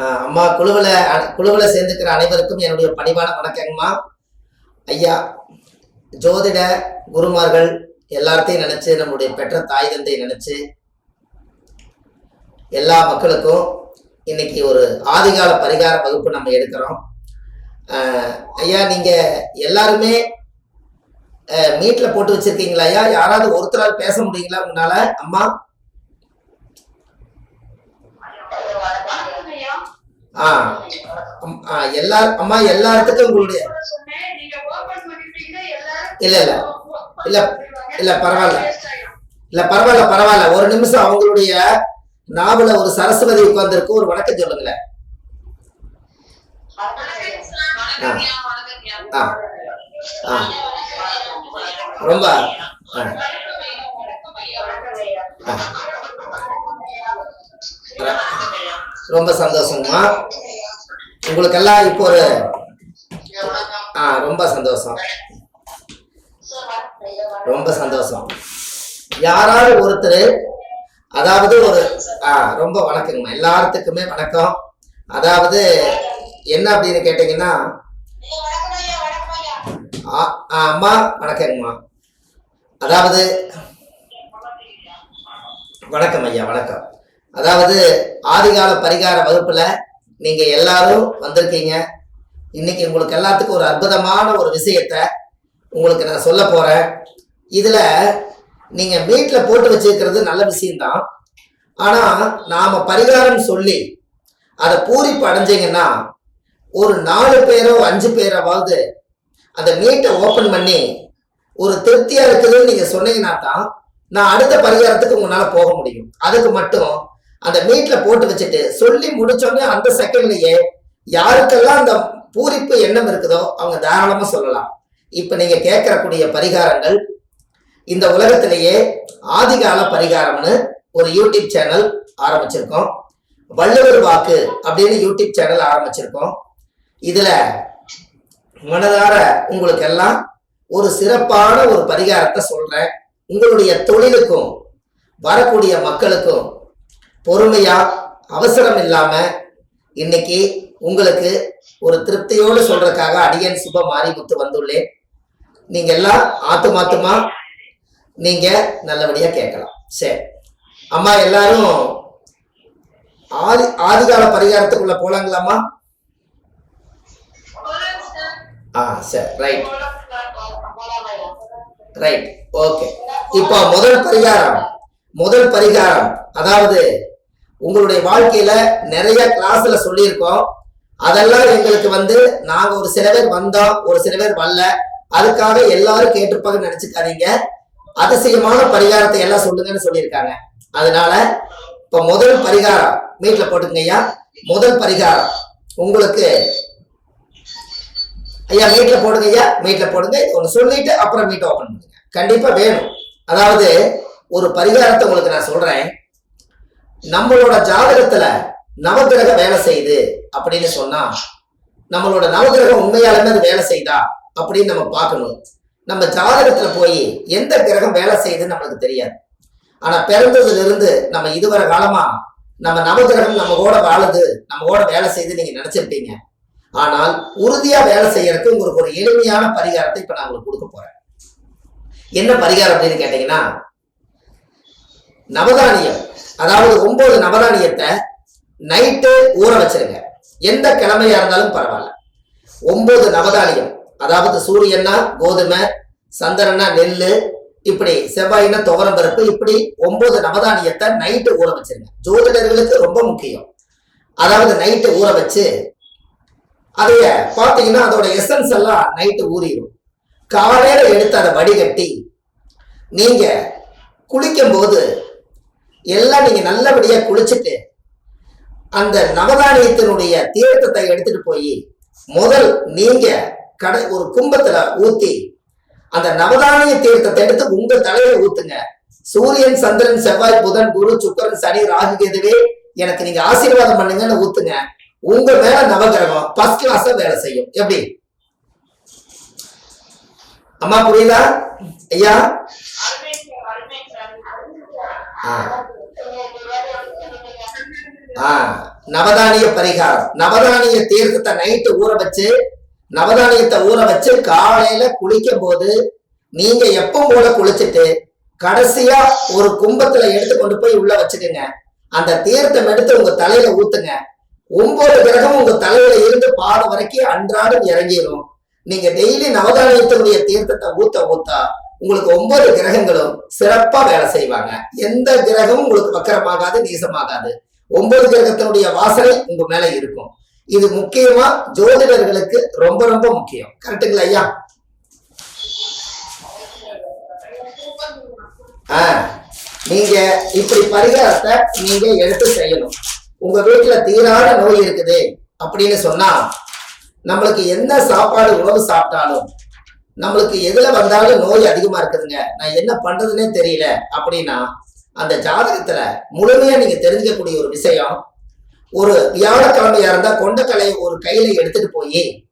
அம்மா குழுவில் குழுவில் சேர்ந்துக்கிற அனைவருக்கும் என்னுடைய பணிவான வணக்கங்கம்மா. ஐயா ஜோதிட குருமார்கள் எல்லாத்தையும் நினச்சி நம்முடைய பெற்ற தாய் தந்தை நினச்சி எல்லா மக்களுக்கும் இன்னைக்கு ஒரு ஆதிகால பரிகார வகுப்பு நம்ம எடுக்கிறோம். ஐயா நீங்கள் எல்லாருமே மீட்டில் போட்டு வச்சுருக்கீங்களா ஐயா? யாராவது ஒருத்தரால் பேச முடியுங்களா உங்களால? அம்மா எல்லா அம்மா எல்லாத்துக்கும் உங்களுடைய இல்ல, இல்ல. இல்ல, இல்ல, பரவாயில்ல. இல்ல பரவாயில்ல பரவாயில்ல ஒரு நிமிஷம் அவங்களுடைய நாவல ஒரு சரஸ்வதி உட்கார்ந்துருக்கு ஒரு வணக்கம் சொல்லுங்களேன் ரொம்ப ஆ. ரொம்ப சந்தோஷங்கம்மா உங்களுக்கெல்லாம் இப்போ ஒரு ஆ ரொம்ப சந்தோஷம். ரொம்ப சந்தோஷம். யாராவது ஒருத்தர் அதாவது ஒரு ஆ ரொம்ப வணக்கங்கம்மா எல்லாத்துக்குமே வணக்கம். அதாவது என்ன அப்படின்னு கேட்டீங்கன்னா ஆ, ஆ, அம்மா வணக்கங்கம்மா அதாவது வணக்கம் ஐயா வணக்கம். அதாவது ஆதிகால பரிகார வகுப்புல நீங்க எல்லாரும் வந்திருக்கீங்க. இன்னைக்கு உங்களுக்கு எல்லாத்துக்கும் ஒரு அற்புதமான ஒரு விஷயத்த உங்களுக்கு நான் சொல்ல போறேன். இதுல நீங்க வீட்டில் போட்டு வச்சிருக்கிறது நல்ல விஷயம்தான். ஆனா நாம பரிகாரம் சொல்லி அதை பூரிப்பு அடைஞ்சீங்கன்னா ஒரு நாலு பேரோ அஞ்சு பேராவது அந்த மீட்டை ஓப்பன் பண்ணி ஒரு திருப்தியா இருக்குதுன்னு நீங்க சொன்னீங்கன்னா தான் நான் அடுத்த பரிகாரத்துக்கு உங்களால போக முடியும். அதுக்கு மட்டும் அந்த மீட்ல போட்டு வச்சுட்டு சொல்லி முடிச்சோடனே அந்த செகண்ட்லயே யாருக்கெல்லாம் அந்த பூரிப்பு எண்ணம் இருக்குதோ அவங்க தாராளமா சொல்லலாம். இப்ப நீங்க கேட்கறக்கூடிய பரிகாரங்கள் இந்த உலகத்திலேயே ஆதிகால பரிகாரம்னு ஒரு யூடியூப் சேனல் ஆரம்பிச்சிருக்கோம். வள்ளுவர் வாக்கு அப்படின்னு யூடியூப் சேனல் ஆரம்பிச்சிருக்கோம். இதுல மனதார உங்களுக்கு எல்லாம் ஒரு சிறப்பான ஒரு பரிகாரத்தை சொல்றேன். உங்களுடைய தொழிலுக்கும் வரக்கூடிய மக்களுக்கும் பொறுமையா அவசரம் இல்லாம இன்னைக்கு உங்களுக்கு ஒரு திருப்தியோடு சொல்றதுக்காக அடியன் சுப மாரிமுத்து வந்துள்ளேன். நீங்க எல்லாம் ஆத்துமாத்துமா நீங்க நல்லபடியா கேட்கலாம். சரி. அம்மா எல்லாரும் ஆதி ஆதிகால பரிகாரத்துக்குள்ள போலாங்களாம்மா? ஆ சரி. ரைட் ரைட் ஓகே இப்போ முதல் பரிகாரம் முதல் பரிகாரம் அதாவது உங்களுடைய வாழ்க்கையில நிறைய கிளாஸ்ல சொல்லியிருக்கோம். அதெல்லாம் எங்களுக்கு வந்து நாங்க ஒரு சில பேர் வந்தோம் ஒரு சில பேர் வரல. அதுக்காக எல்லாரும் கேட்டிருப்பாங்கன்னு நினைச்சுக்காதீங்க. அதிசயமான பரிகாரத்தை எல்லாம் சொல்லுங்கன்னு சொல்லியிருக்காங்க. அதனால இப்ப முதல் பரிகாரம் வீட்டுல போட்டுங்க ஐயா. முதல் பரிகாரம் உங்களுக்கு ஐயா மீட்ல போடுங்க ஐயா. மீட்ல போடுங்க. ஒன்று சொல்லிட்டு அப்புறம் மீட் ஓபன் பண்ணுங்க. கண்டிப்பா வேணும். அதாவது ஒரு பரிகாரத்தை உங்களுக்கு நான் சொல்றேன். நம்மளோட ஜாதகத்துல நவகிரக வேலை செய்யுது அப்படின்னு சொன்னா நம்மளோட நவகிரகம் உண்மையாலுமே அது வேலை செய்தா அப்படின்னு நம்ம பார்க்கணும். நம்ம ஜாதகத்துல போய் எந்த கிரகம் வேலை செய்யுதுன்னு நம்மளுக்கு தெரியாது. ஆனா பிறந்ததுல இருந்து நம்ம இதுவரை காலமா நம்ம நவகிரகம் நம்ம கூட வாழுது நம்ம கூட வேலை செய்து நீங்க நினைச்சிருப்பீங்க. ஆனால் உறுதியா வேலை செய்யறதுக்கு உங்களுக்கு ஒரு எளிமையான பரிகாரத்தை இப்ப நான் உங்களுக்கு கொடுக்க போறேன். என்ன பரிகாரம் அப்படின்னு கேட்டீங்கன்னா நவதானியம். அதாவது ஒன்பது நவதானியத்தை நைட்டு ஊற வச்சிருங்க. எந்த கிழமையா இருந்தாலும் பரவாயில்ல. ஒன்பது நவதானியம். அதாவது சூரியன்னா கோதுமை சந்திரனா நெல்லு இப்படி செவ்வாயினா துவரம் பருப்பு இப்படி ஒன்பது நவதானியத்தை நைட்டு ஊற வச்சிருங்க. ஜோதிடர்களுக்கு ரொம்ப முக்கியம். அதாவது நைட்டு ஊற வச்சு அதைய பார்த்தீங்கன்னா அதோட எசன்ஸ் எல்லாம் நைட்டு ஊறிடும் காலையில எடுத்து அதை வடிகட்டி நீங்க குளிக்கும் போது எல்லாம் நீங்க நல்லபடியா குளிச்சுட்டு அந்த நவதானியத்தினுடைய தீர்த்தத்தை எடுத்துட்டு போய் முதல் நீங்க கடை ஒரு கும்பத்துல ஊத்தி அந்த நவதானிய தீர்த்தத்தை எடுத்து உங்க தலையில ஊத்துங்க. சூரியன் சந்திரன் செவ்வாய் புதன் குரு சுக்கரன் சனி ராகு கேதுவே எனக்கு நீங்க ஆசீர்வாதம் பண்ணுங்கன்னு ஊத்துங்க. உங்க மேல நவகிரகம் ஃபர்ஸ்ட் கிளாஸ் வேலை செய்யும். எப்படி? அம்மா புரியுதா? ஐயா? நவதானிய பரிகாரம். நவதானிய தீர்த்தத்தை நைட்டு ஊற வச்சு நவதானியத்தை ஊற வச்சு காலையில குளிக்கும் போது நீங்க எப்பவும் போல குளிச்சுட்டு கடைசியா ஒரு கும்பத்துல எடுத்து கொண்டு போய் உள்ள வச்சுக்கோங்க. அந்த தீர்த்தம் எடுத்து உங்க தலையில ஊத்துங்க. ஒன்பது கிரகம் உங்க தலையில இருந்து பாதம் வரைக்கும் அன்றாடம் இறங்கிடும் நீங்க டெய்லி நவதானியத்தினுடைய தீர்த்தத்தை ஊத்த ஊத்தா உங்களுக்கு ஒன்பது கிரகங்களும் சிறப்பா வேலை செய்வாங்க. எந்த கிரகமும் உங்களுக்கு வக்கரமாகாது நீசமாகாது. ஒன்பது கிரகத்தினுடைய வாசனை உங்க மேல இருக்கும். இது முக்கியமா ஜோதிடர்களுக்கு ரொம்ப ரொம்ப முக்கியம். கரெக்டுங்களா ஐயா? ஆ நீங்க இப்படி பரிகாரத்தை நீங்க எடுத்து செய்யணும். உங்க வீட்டுல தீராத நோய் இருக்குது அப்படின்னு சொன்னா நம்மளுக்கு என்ன சாப்பாடு உணவு சாப்பிட்டாலும் நம்மளுக்கு எதுல வந்தாலும் நோய் அதிகமா இருக்குதுங்க. நான் என்ன பண்றதுன்னே தெரியல. அப்படின்னா அந்த ஜாதகத்துல முழுமையா நீங்க தெரிஞ்சுக்கக்கூடிய ஒரு விஷயம் ஒரு வியாழக்கிழமையா இருந்தா கொண்டக்கலையை ஒரு கையில எடுத்துட்டு போய்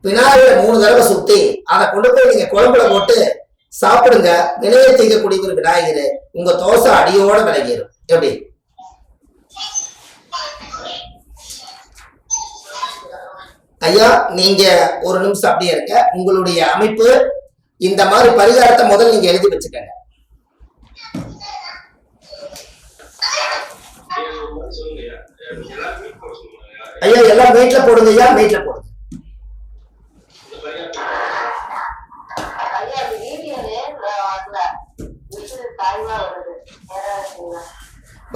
விநாயகரை மூணு தடவை சுத்தி அதை கொண்டு போய் நீங்க குழம்புல போட்டு சாப்பிடுங்க. வினையை தீர்க்கக்கூடிய ஒரு விநாயகர் உங்க தோசை அடியோட விலகிடும் எப்படி? ஐயா நீங்க ஒரு நிமிஷம் அப்படியே இருங்க. உங்களுடைய அமைப்பு இந்த மாதிரி பரிகாரத்தை முதல்ல நீங்க எழுதி வச்சுக்கங்க. ஐயா எல்லாம் வீட்டுல போடுங்க ஐயா வீட்டுல போடுங்க?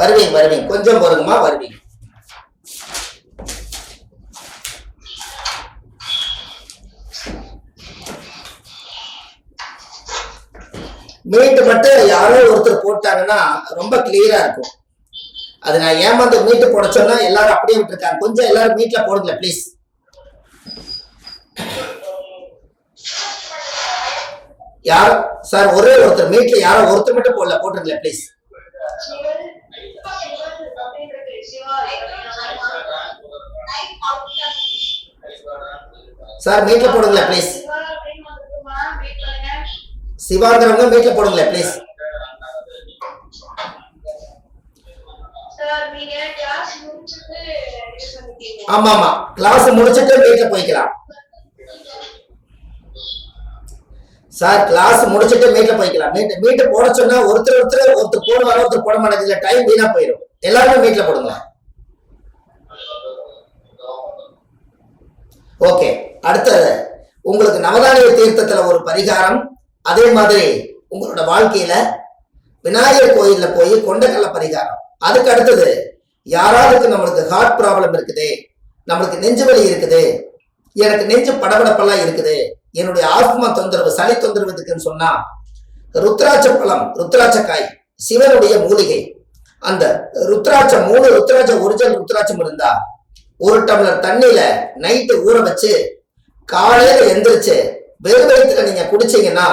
வருவீங்க வருவீங்க. கொஞ்சம் பொறுங்கம்மா வருவீங்க மீட்டு மட்டும் யாரோ ஒருத்தர் ரொம்ப கிளியரா இருக்கும். அது நான் ஏமாந்து மீட்டு போட சொன்னா எல்லாரும் அப்படியே விட்டுருக்காங்க. கொஞ்சம் எல்லாரும் மீட்ல போடுங்க ப்ளீஸ் யார்? சார் ஒரே ஒருத்தர். மீட்ல யாரோ ஒருத்தர் மட்டும் போடல போட்டுருங்களேன் ப்ளீஸ் சார் மீட்ல போடுங்களேன் ப்ளீஸ் சிவாங்கிறவங்க மீட்ல போடுங்களேன் ப்ளீஸ் சார், நீங்க class முடிச்சிட்டு இது பண்ணிட்டீங்க. ஆமா ஆமா கிளாஸ் முடிச்சிட்டு வீட்டுல போய்க்கலாம். சார் கிளாஸ் முடிச்சுட்டு வீட்டுல போய்க்கலாம். மீட்டு மீட்டு போட சொன்னா ஒருத்தர் ஒருத்தர் ஒருத்தர் போடுவாங்க ஒருத்தர் போட மாட்டேங்குது. டைம் வீணா போயிடும் எல்லாருமே வீட்டுல போடுங்க ஓகே அடுத்தது உங்களுக்கு நவதானிய தீர்த்தத்துல ஒரு பரிகாரம். அதே மாதிரி உங்களோட வாழ்க்கையில விநாயகர் கோயில்ல போய் கொண்டக்கல்ல பரிகாரம். அதுக்கு அடுத்தது யாராவது நம்மளுக்கு ஹார்ட் ப்ராப்ளம் இருக்குது நம்மளுக்கு நெஞ்சு வலி இருக்குது எனக்கு நெஞ்சு படபடப்பெல்லாம் இருக்குது என்னுடைய ஆத்மா தொந்தரவு சளி தொந்தரவு இருக்குன்னு சொன்னா ருத்ராட்ச பழம் ருத்ராட்ச காய் சிவனுடைய மூலிகை. அந்த ருத்ராட்ச மூணு ருத்ராட்ச ஒரிஜினல் ருத்ராட்சம் இருந்தா ஒரு டம்ளர் தண்ணியில நைட்டு ஊற வச்சு காலையில எந்திரிச்சு வெறும் வயிற்றுல நீங்க குடிச்சீங்கன்னா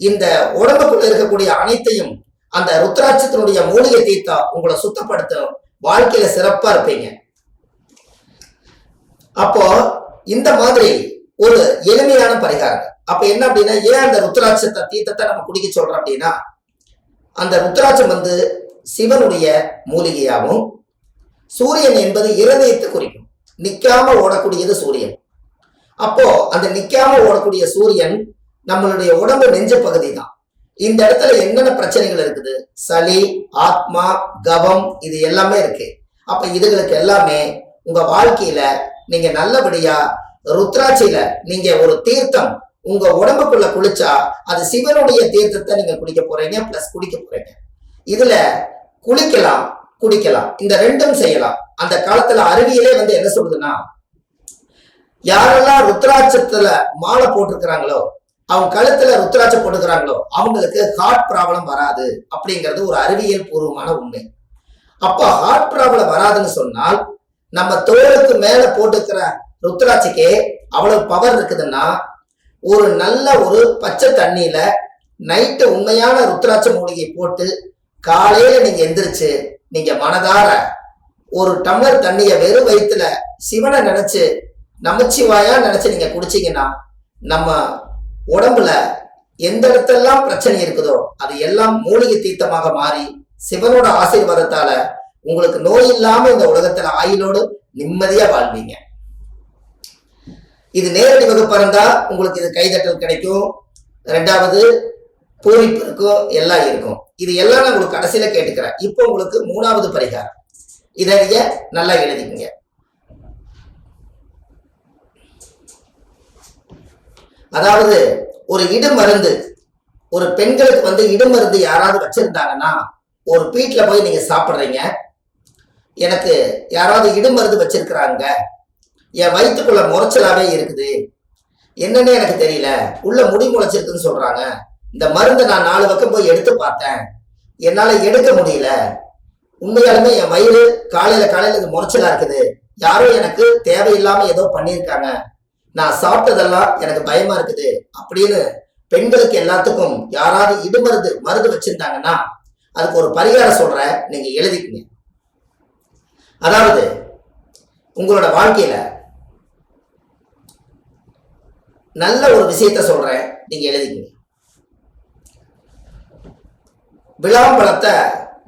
இந்த உடம்புக்குள்ள இருக்கக்கூடிய அனைத்தையும் அந்த ருத்ராட்சத்தினுடைய மூலிகை தீர்த்தம் உங்களை சுத்தப்படுத்தும் வாழ்க்கையில சிறப்பா இருப்பீங்க. அப்போ இந்த மாதிரி ஒரு எளிமையான பரிகாரம் அப்ப என்ன அப்படின்னா ஏன் அந்த ருத்ராட்சத்தை தீர்த்தத்தை நம்ம குடிக்க சொல்றோம் அப்படின்னா அந்த ருத்ராட்சம் வந்து சிவனுடைய மூலிகையாகவும் சூரியன் என்பது இருதயத்தை குறிக்கும். நிக்காம ஓடக்கூடியது சூரியன். அப்போ அந்த நிக்காம ஓடக்கூடிய சூரியன் நம்மளுடைய உடம்பு நெஞ்ச பகுதி தான் இந்த இடத்துல என்னென்ன பிரச்சனைகள் இருக்குது? சளி ஆத்மா கவம் இது எல்லாமே இருக்கு. அப்ப இதுகளுக்கு எல்லாமே உங்க வாழ்க்கையில நீங்க நல்லபடியா ருத்ராட்சியில நீங்க ஒரு தீர்த்தம் உங்க உடம்புக்குள்ள குளிச்சா அது சிவனுடைய தீர்த்தத்தை நீங்க குடிக்க போறீங்க பிளஸ் குடிக்க போறீங்க. இதுல குளிக்கலாம் குடிக்கலாம். இந்த ரெண்டும் செய்யலாம். அந்த காலத்துல அறிவியலே வந்து என்ன சொல்லுதுன்னா யாரெல்லாம் ருத்ராட்சத்துல மாலை போட்டிருக்கிறாங்களோ அவங்க கழுத்துல ருத்ராட்சம் போட்டுக்கிறாங்களோ அவங்களுக்கு ஹார்ட் ப்ராப்ளம் வராது அப்படிங்கிறது ஒரு அறிவியல் பூர்வமான உண்மை. அப்போ ஹார்ட் ப்ராப்ளம் வராதுன்னு சொன்னால் நம்ம தோலுக்கு மேல போட்டுக்கிற ருத்ராட்சிக்கே அவ்வளவு பவர் இருக்குதுன்னா ஒரு நல்ல ஒரு பச்சை தண்ணியில நைட்டு உண்மையான ருத்ராட்ச மூலிகை போட்டு காலையில நீங்க எந்திரிச்சு நீங்க மனதார ஒரு டம்ளர் தண்ணிய வெறும் வயிற்றுல சிவனை நினைச்சு நமச்சிவாயா நினைச்சு நீங்க குடிச்சீங்கன்னா நம்ம உடம்புல எந்த இடத்தெல்லாம் பிரச்சனை இருக்குதோ அது எல்லாம் மூலிகை தீர்த்தமாக மாறி சிவனோட ஆசீர்வாதத்தால உங்களுக்கு நோய் இல்லாம இந்த உலகத்துல ஆயுளோடு நிம்மதியா வாழ்வீங்க. இது நேரடி வகுப்பா இருந்தா உங்களுக்கு இது கைதட்டல் கிடைக்கும். ரெண்டாவது பூரிப்பு இருக்கும் எல்லாம் இருக்கும். இது எல்லாம் நான் உங்களுக்கு கடைசியில கேட்டுக்கிறேன். இப்போ உங்களுக்கு மூணாவது பரிகாரம். இதை நல்லா எழுதிக்கங்க. அதாவது ஒரு இடுமருந்து ஒரு பெண்களுக்கு வந்து இடுமருந்து யாராவது வச்சிருந்தாங்கன்னா ஒரு வீட்டில் போய் நீங்கள் சாப்பிட்றீங்க எனக்கு யாராவது இடுமருந்து வச்சிருக்கிறாங்க என் வயிற்றுக்குள்ள முறைச்சலாவே இருக்குது என்னன்னு எனக்கு தெரியல உள்ள முடி முளைச்சிருக்குன்னு சொல்றாங்க இந்த மருந்தை நான் நாலு பக்கம் போய் எடுத்து பார்த்தேன் என்னால் எடுக்க முடியல உண்மையாலுமே என் வயிறு காலையில காலையில இது முறைச்சலா இருக்குது யாரோ எனக்கு தேவையில்லாம ஏதோ பண்ணியிருக்காங்க நான் சாப்பிட்டதெல்லாம் எனக்கு பயமா இருக்குது. அப்படின்னு பெண்களுக்கு எல்லாத்துக்கும் யாராவது இடுமருந்து மருந்து வச்சிருந்தாங்கன்னா அதுக்கு ஒரு பரிகாரம் சொல்றேன். நீங்க எழுதிக்கங்க. அதாவது உங்களோட வாழ்க்கையில நல்ல ஒரு விஷயத்த சொல்றேன். நீங்க எழுதிக்கங்க. விளாம்பழத்தை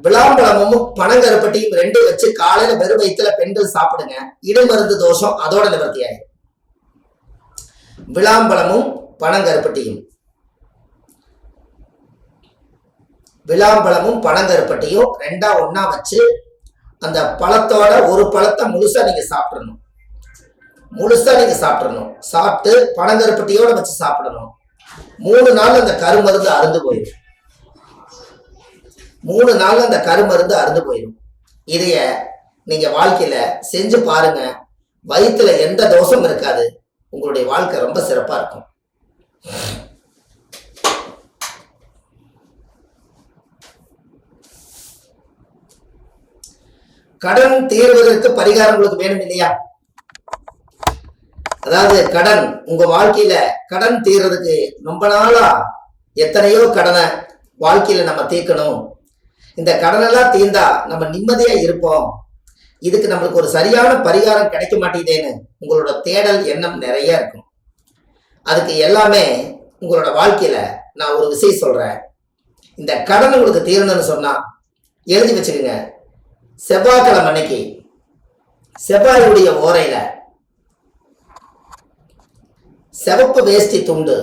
விளாம்பழமும் பனங்கருப்பட்டியும் ரெண்டும் வச்சு காலையில வெறும் வயிற்றுல பெண்கள் சாப்பிடுங்க. இடுமருந்து தோஷம் அதோட நிவர்த்தி ஆயிடும் விளாம்பழமும் பனங்கருப்பட்டியும். விளாம்பழமும் பனங்கருப்பட்டியும் ரெண்டா ஒன்னா வச்சு அந்த பழத்தோட ஒரு பழத்தை முழுசா நீங்க சாப்பிடணும். முழுசா நீங்க சாப்பிடணும். சாப்பிட்டு பனங்கருப்பட்டியோட வச்சு சாப்பிடணும். மூணு நாள் அந்த கருமருந்து அருந்து போயிடும். மூணு நாள் அந்த கருமருந்து அருந்து போயிடும். இதைய நீங்க வாழ்க்கையில செஞ்சு பாருங்க. வயிற்றுல எந்த தோஷம் இருக்காது. உங்களுடைய வாழ்க்கை ரொம்ப சிறப்பா இருக்கும். கடன் தீர்வதற்கு பரிகாரம் உங்களுக்கு வேணும் இல்லையா? அதாவது கடன் உங்க வாழ்க்கையில கடன் தீர்றதுக்கு ரொம்ப நாளா எத்தனையோ கடனை வாழ்க்கையில நம்ம தீர்க்கணும். இந்த கடனெல்லாம் தீர்ந்தா நம்ம நிம்மதியா இருப்போம். இதுக்கு நம்மளுக்கு ஒரு சரியான பரிகாரம் கிடைக்க மாட்டேங்குதேன்னு உங்களோட தேடல் எண்ணம் நிறைய இருக்கும். அதுக்கு எல்லாமே உங்களோட வாழ்க்கையில நான் ஒரு விஷயம் சொல்றேன். இந்த கடன் உங்களுக்கு தீரணும்னு சொன்னா எழுதி வச்சுக்கோங்க. செவ்வாய்க்கிழமை அன்னைக்கு செவ்வாயுடைய ஓரையில சிவப்பு வேஷ்டி துண்டு